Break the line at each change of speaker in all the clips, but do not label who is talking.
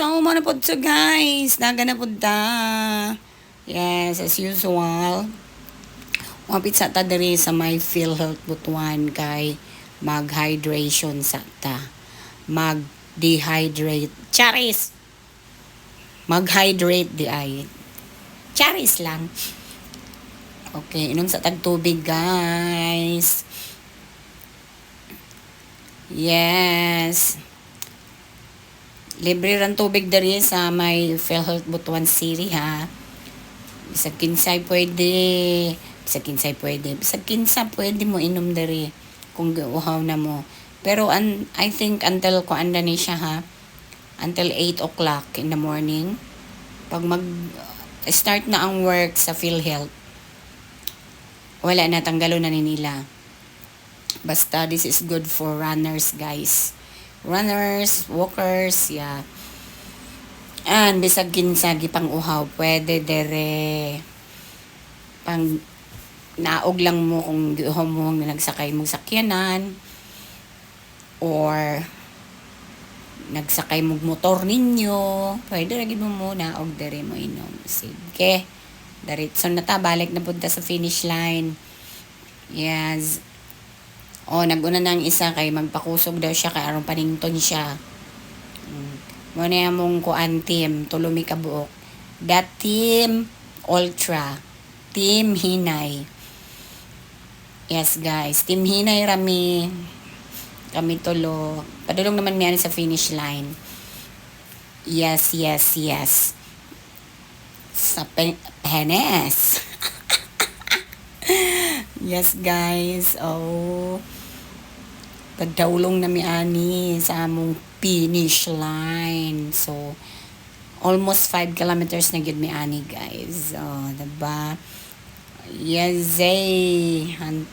So, mo na po to guys. Naga na po ta. Yes, as usual. Mapit sa ta diri sa my PhilHealth Butuan kay mag-hydration sa ta. Mag-dehydrate. Charis! Mag-hydrate di ay. Charis lang. Okay, inom sa tagtubig guys. Yes. Libre ran tubig dari sa may PhilHealth Butuan City ha. Bisag kinsay pwede. Bisag kinsay pwede. Bisag kinsa pwede mo inom dari kung giuhaw na mo. Pero an, I think until ko anda ni siya ha. Until 8 o'clock in the morning. Pag mag start na ang work sa PhilHealth, wala na tanggalo na ni nila. Basta this is good for runners guys runners, walkers, yeah. And bisag kinsa gipang uhaw, pwede dere pang naog lang mo kung giuhaw mo nga nagsakay mo sakyanan or nagsakay mo motor ninyo, pwede ra gid mo mo naog dere mo inom. Sige. Diretso na ta, balik na punta sa finish line. Yes. Oh, naguna na ang isa kay magpakusog daw siya kay aron panington siya. Mm. Mo na mong kuan team, tulumi ka buok. That team ultra. Team Hinay. Yes guys, team Hinay rami. Kami tulo. Padulong naman niyan sa finish line. Yes, yes, yes. Sa pe- penes. yes guys. Oh pagdaulong na mi ani sa among finish line. So, almost 5 kilometers na gid mi ani guys. Oh, diba? Yes, eh. Han-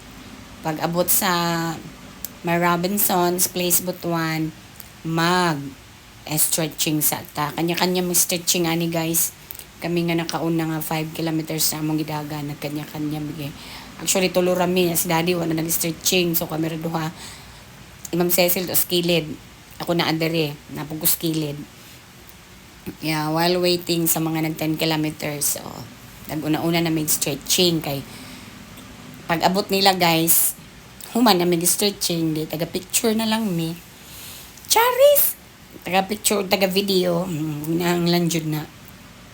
Pag abot sa my Robinson's Place Butuan, mag stretching sa ta. Kanya-kanya mo stretching ani guys. Kami nga nakauna nga 5 kilometers sa among gidagan. Nagkanya-kanya. bigay. Actually, tulo rami. Si daddy, wala nag-stretching. So, kami duha Imam Cecil to skilid. Ako na adere, napog ko skilid. Yeah, while waiting sa mga nag 10 kilometers, so, nag-una-una na may stretching kay pag abot nila guys, human na may stretching, di taga picture na lang mi. Charis! Taga picture, taga video, mm, ang lanjud na.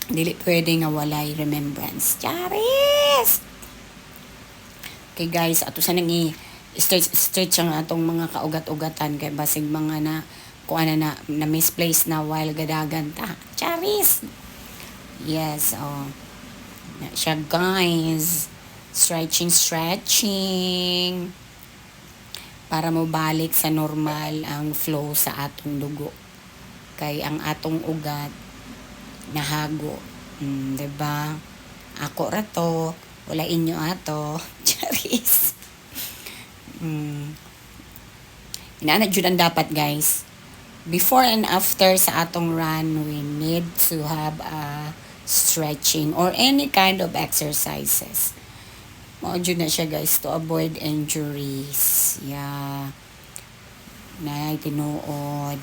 Dili pwede nga walay remembrance. Charis! Okay guys, ato sa nang stretch stretch ang atong mga kaugat-ugatan kay basig mga na kuan na na misplace na while gadagan ta. Charis. Yes, oh. Siya guys. Stretching, stretching. Para mo balik sa normal ang flow sa atong dugo. Kay ang atong ugat nahago. Mm, 'di ba? Ako ra wala inyo ato. Charis. Mm. Inaana jud ang dapat guys. Before and after sa atong run, we need to have a stretching or any kind of exercises. Mao na siya guys to avoid injuries. Yeah. Na tinuod.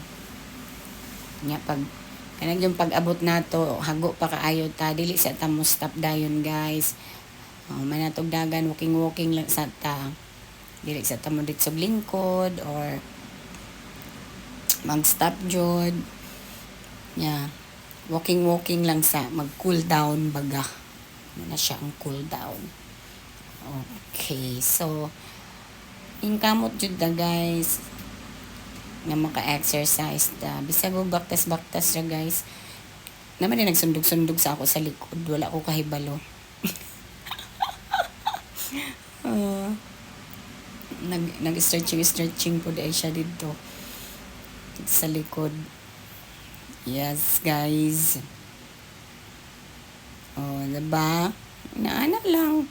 Nya pag kanang yung pag-abot nato hago pa kaayo ta dili sa ta mo stop dayon guys. Oh, manatog dagan walking walking lang sa ta dili sa tamo dit sa lingkod or mag-stop jud. Yeah. Walking walking lang sa mag cool down baga na siya ang cool down okay so ingkamot jud da guys nga maka-exercise da bisag og baktas-baktas ra guys. Naman din nagsundog-sundog sa ako sa likod. Wala ko kahibalo nag nag stretching po dahil siya dito. Sa likod. Yes guys. Oh diba? Inaana lang.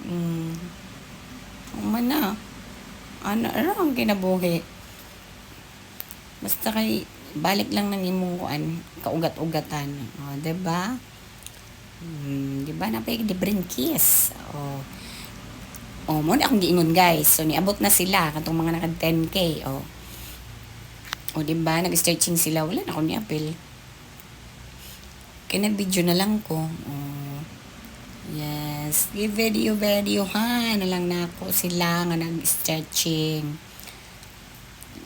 Mm. umana ana ano ang kinabuhi? Basta kay balik lang ng imong kuan kaugat-ugatan. Oh diba? Mm, diba na pa libreng kiss? Oh Oh, mo na akong giingon guys. So niabot na sila katong mga naka 10k. Oh. O di ba nag-stretching sila wala na ako ni apil. Kaya video na lang ko. Oh. Yes. Give video, video ha. Na lang na ako sila nga nag-stretching.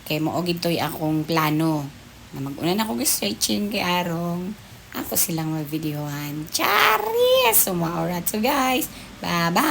Kay mo og ito'y akong plano. Na mag-una na ako stretching kay Arong. Ako silang mag-videohan. Charis! So, mga. So, guys. Bye-bye!